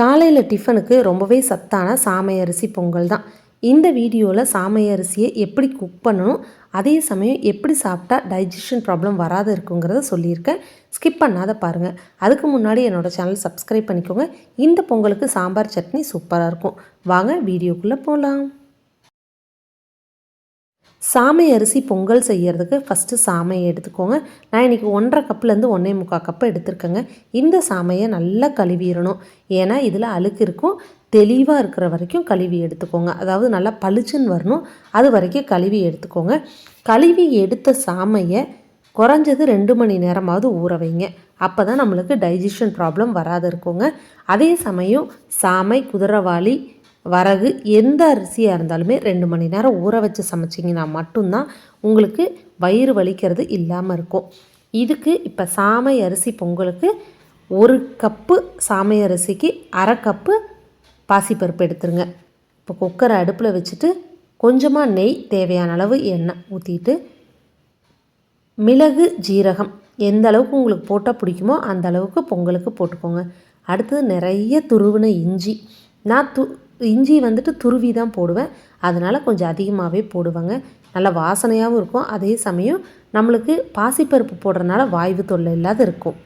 காலையில் டிஃபனுக்கு ரொம்பவே சத்தான சாமை அரிசி பொங்கல் தான். இந்த வீடியோவில் சாமை அரிசியை எப்படி குக் பண்ணணும் அதே சமயம் எப்படி சாப்பிட்டா டைஜஷன் ப்ராப்ளம் வராத இருக்குங்கிறத சொல்லியிருக்கேன். ஸ்கிப் பண்ணாத பாருங்கள் அதுக்கு முன்னாடி என்னோடய சேனல் சப்ஸ்கிரைப் பண்ணிக்கோங்க. இந்த பொங்கலுக்கு சாம்பார் சட்னி சூப்பராக இருக்கும். வாங்க வீடியோக்குள்ளே போகலாம் சாமை அரிசி பொங்கல் செய்கிறதுக்கு ஃபஸ்ட்டு சாமையை எடுத்துக்கோங்க. நான் இன்றைக்கி ஒன்றரை கப்லேருந்து ஒன்றே முக்கால் கப்பு எடுத்திருக்கேங்க. இந்த சாமையை நல்லா கழுவிடணும். ஏன்னா இதில் அழுக்கு இருக்கும். தெளிவாக இருக்கிற வரைக்கும் கழுவி எடுத்துக்கோங்க. அதாவது நல்லா பளிச்சுன்னு வரணும். அது வரைக்கும் கழுவி எடுத்துக்கோங்க. கழுவி எடுத்த சாமையை குறைஞ்சது ரெண்டு மணி நேரமாவது ஊற வைங்க. அப்போ தான் நம்மளுக்கு டைஜஷன் ப்ராப்ளம் வராது இருக்குங்க. அதே சமயம் சாமை குதிரவாளி வரகு எந்த அரிசியாக இருந்தாலுமே ரெண்டு மணி நேரம் ஊற வச்சு சமைச்சிங்கன்னா மட்டும்தான் உங்களுக்கு வயிறு வலிக்கிறது இல்லாமல் இருக்கும். இதுக்கு இப்போ சாமை அரிசி பொங்கலுக்கு ஒரு கப்பு சாமை அரிசிக்கு அரை கப்பு பாசிப்பருப்பு எடுத்துருங்க. இப்போ குக்கரை அடுப்பில் வச்சுட்டு கொஞ்சமாக நெய் தேவையான அளவு எண்ணெய் ஊற்றிட்டு மிளகு ஜீரகம் எந்த அளவுக்கு உங்களுக்கு போட்டால் பிடிக்குமோ அந்த அளவுக்கு பொங்கலுக்கு போட்டுக்கோங்க. அடுத்தது நிறைய துருவின இஞ்சி. நான் து இஞ்சி வந்துட்டு துருவி தான் போடுவேன். அதனால் கொஞ்சம் அதிகமாகவே போடுவேங்க. நல்ல வாசனையாகவும் இருக்கும். அதே சமயம் நம்மளுக்கு பாசிப்பருப்பு போடுறதுனால வாய்வு தொல்லை இல்லாத இருக்கும்.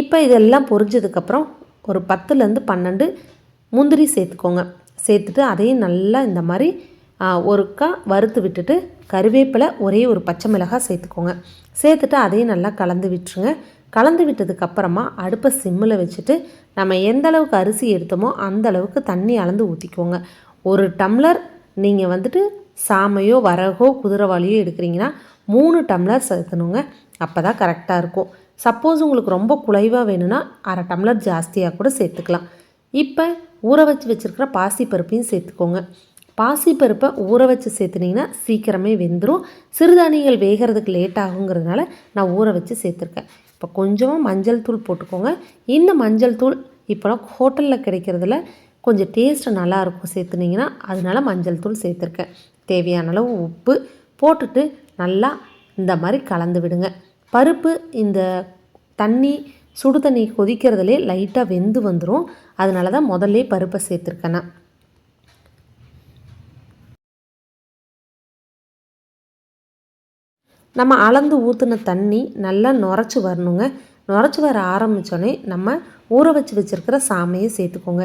இப்போ இதெல்லாம் பொரிஞ்சதுக்கப்புறம் ஒரு பத்துலேருந்து பன்னெண்டு முந்திரி சேர்த்துக்கோங்க. சேர்த்துட்டு அதையும் நல்லா இந்த மாதிரி ஒருக்கா வறுத்து விட்டுட்டு கருவேப்பிலை ஒரே ஒரு பச்சை மிளகாய் சேர்த்துக்கோங்க. சேர்த்துட்டு அதையும் நல்லா கலந்து விட்டுருங்க. கலந்து விட்டதுக்கப்புறமா அடுப்பை சிம்மில் வச்சுட்டு நம்ம எந்த அளவுக்கு அரிசி எடுத்தோமோ அந்த அளவுக்கு தண்ணி அளந்து ஊற்றிக்கோங்க ஒரு டம்ளர் நீங்கள் வந்துட்டு சாமையோ வரகோ குதிரவாளியோ எடுக்கிறீங்கன்னா மூணு டம்ளர் சேர்த்தணுங்க அப்போ தான் கரெக்டாக இருக்கும். சப்போஸ் உங்களுக்கு ரொம்ப குலைவாக வேணும்னா அரை டம்ளர் ஜாஸ்தியாக கூட சேர்த்துக்கலாம். இப்போ ஊற வச்சு வச்சுருக்கிற பாசிப்பருப்பையும் சேர்த்துக்கோங்க. பாசிப்பருப்பை ஊற வச்சு சேர்த்துனிங்கன்னா சீக்கிரமே வெந்துடும் சிறுதானியங்கள் வேகிறதுக்கு லேட் ஆகுங்கிறதுனால நான் ஊற வச்சு சேர்த்துருக்கேன். இப்போ கொஞ்சமாக மஞ்சள் தூள் போட்டுக்கோங்க. இந்த மஞ்சள் தூள் இப்போலாம் ஹோட்டலில் கிடைக்கிறதுல கொஞ்சம் டேஸ்ட்டு நல்லாயிருக்கும் சேர்த்துனிங்கன்னா அதனால மஞ்சள் தூள் சேர்த்துருக்கேன். தேவையான அளவு உப்பு போட்டுட்டு நல்லா இந்த மாதிரி கலந்து விடுங்க. பருப்பு இந்த தண்ணி சுடு தண்ணி கொதிக்கிறதுலே லைட்டாக வெந்து வந்துடும் அதனால தான் முதல்ல பருப்பை சேர்த்துருக்கேன் நான். நம்ம அளந்து ஊற்றின தண்ணி நல்லா நுரைச்சி வரணுங்க. நுரைச்சி வர ஆரம்பித்தோடனே நம்ம ஊற வச்சு வச்சுருக்கிற சாமையை சேர்த்துக்கோங்க.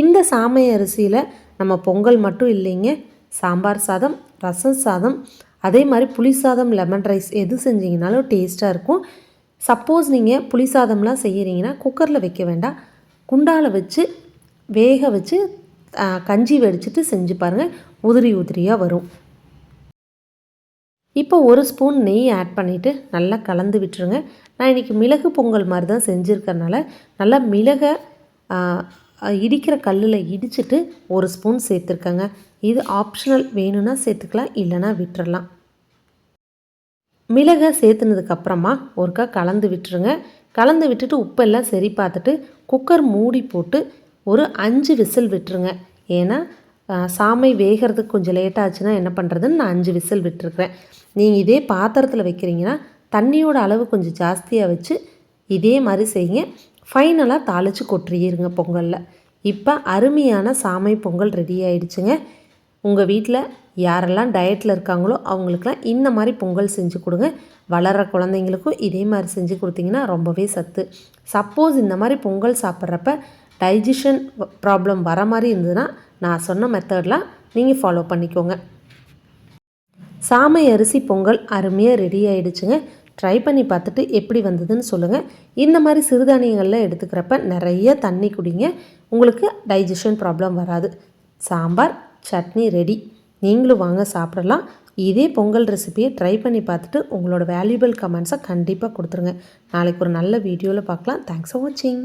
இந்த சாமை அரிசியில் நம்ம பொங்கல் மட்டும் இல்லைங்க. சாம்பார் சாதம் ரசம் சாதம் அதே மாதிரி புளி சாதம் லெமன் ரைஸ் எது செஞ்சிங்கனாலும் டேஸ்ட்டாக இருக்கும். சப்போஸ் நீங்கள் புளி சாதம்லாம் செய்கிறீங்கன்னா குக்கரில் வைக்க வேண்டாம். குண்டால் வச்சு வேக வச்சு கஞ்சி வடிச்சிட்டு செஞ்சு பாருங்கள் உதிரி உதிரியாக வரும். இப்போ ஒரு ஸ்பூன் நெய் ஆட் பண்ணிவிட்டு நல்லா கலந்து விட்டுருங்க. நான் இன்றைக்கி மிளகு பொங்கல் மாதிரி தான் செஞ்சுருக்கறனால நல்லா மிளகை இடிக்கிற கல்லில் இடிச்சிட்டு ஒரு ஸ்பூன் சேர்த்துருக்கேங்க. இது ஆப்ஷனல் வேணும்னா சேர்த்துக்கலாம் இல்லைனா விட்டுறலாம். மிளகை சேர்த்துனதுக்கப்புறமா ஒருக்கா கலந்து விட்டுருங்க. கலந்து விட்டுட்டு உப்பெல்லாம் சரி பார்த்துட்டு குக்கர் மூடி போட்டு ஒரு அஞ்சு விசில் விட்டுருங்க. ஏன்னா சாமை வேகிறதுக்கு கொஞ்சம் லேட் ஆச்சுன்னா என்ன பண்ணுறதுன்னு நான் அஞ்சு விசில் விட்டுருக்குறேன். நீங்கள் இதே பாத்திரத்தில் வைக்கிறீங்கன்னா தண்ணியோட அளவு கொஞ்சம் ஜாஸ்தியாக வச்சு இதே மாதிரி செய்யுங்க. ஃபைனலாக தாளித்து கொட்டிருங்க பொங்கலில். இப்போ அருமையான சாமை பொங்கல் ரெடி ஆகிடுச்சுங்க உங்கள் வீட்டில் யாரெல்லாம் டயட்டில் இருக்காங்களோ அவங்களுக்கெல்லாம் இந்த மாதிரி பொங்கல் செஞ்சு கொடுங்க. வளர்கிற குழந்தைங்களுக்கும் இதே மாதிரி செஞ்சு கொடுத்தீங்கன்னா ரொம்பவே சத்து. சப்போஸ் இந்த மாதிரி பொங்கல் சாப்பிட்றப்ப டைஜஷன் ப்ராப்ளம் வர மாதிரி இருந்ததுன்னா நான் சொன்ன மெத்தட்லாம் நீங்கள் ஃபாலோ பண்ணிக்கோங்க. சாமை அரிசி பொங்கல் அருமையாக ரெடி ஆகிடுச்சுங்க ட்ரை பண்ணி பார்த்துட்டு எப்படி வந்ததுன்னு சொல்லுங்கள் இந்த மாதிரி சிறுதானியங்களில் எடுத்துக்கிறப்ப நிறைய தண்ணி குடிங்க. உங்களுக்கு டைஜஷன் ப்ராப்ளம் வராது. சாம்பார் சட்னி ரெடி நீங்களும் வாங்க சாப்பிடலாம். இதே பொங்கல் ரெசிபியை ட்ரை பண்ணி பார்த்துட்டு உங்களோட வேல்யூபிள் கமெண்ட்ஸை கண்டிப்பாக கொடுத்துருங்க. நாளைக்கு ஒரு நல்ல வீடியோவில் பார்க்கலாம். தேங்க்ஸ் ஃபார் வாட்சிங்